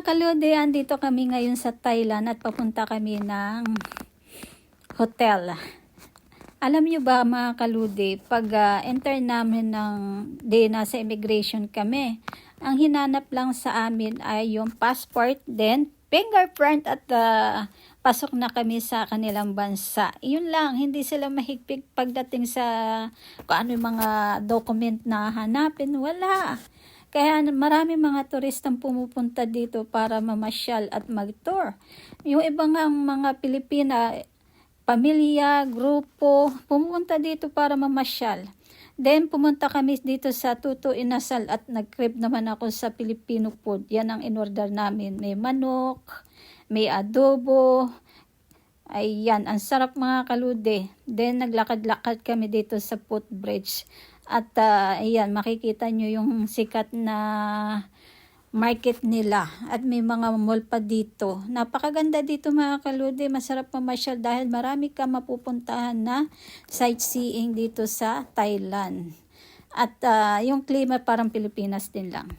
mga kalode, andito kami ngayon sa Thailand at papunta kami ng hotel. Alam niyo ba mga kalude, pag ah, enter namin ng day nasa immigration kami, ang hinanap lang sa amin ay yung passport, then fingerprint at ah, pasok na kami sa kanilang bansa. Yun lang, hindi sila mahigpig pagdating sa kung ano yung mga document na hanapin. Wala. Kaya marami mga turistang pumupunta dito para mamasyal at mag-tour. Yung ibang mga Pilipina, pamilya, grupo, pumunta dito para mamasyal. Then pumunta kami dito sa Tuto Inasal at nag-crib naman ako sa Filipino food. Yan ang in-order namin. May manok, may adobo. Ayan, ang sarap mga kalude. Then naglakad-lakad kami dito sa footbridge. At ah, ayan, makikita nyo yung sikat na market nila at may mga mall pa dito. Napakaganda dito mga kalude, masarap mamasyal dahil marami ka mapupuntahan na sightseeing dito sa Thailand. At ah, yung klima parang Pilipinas din lang.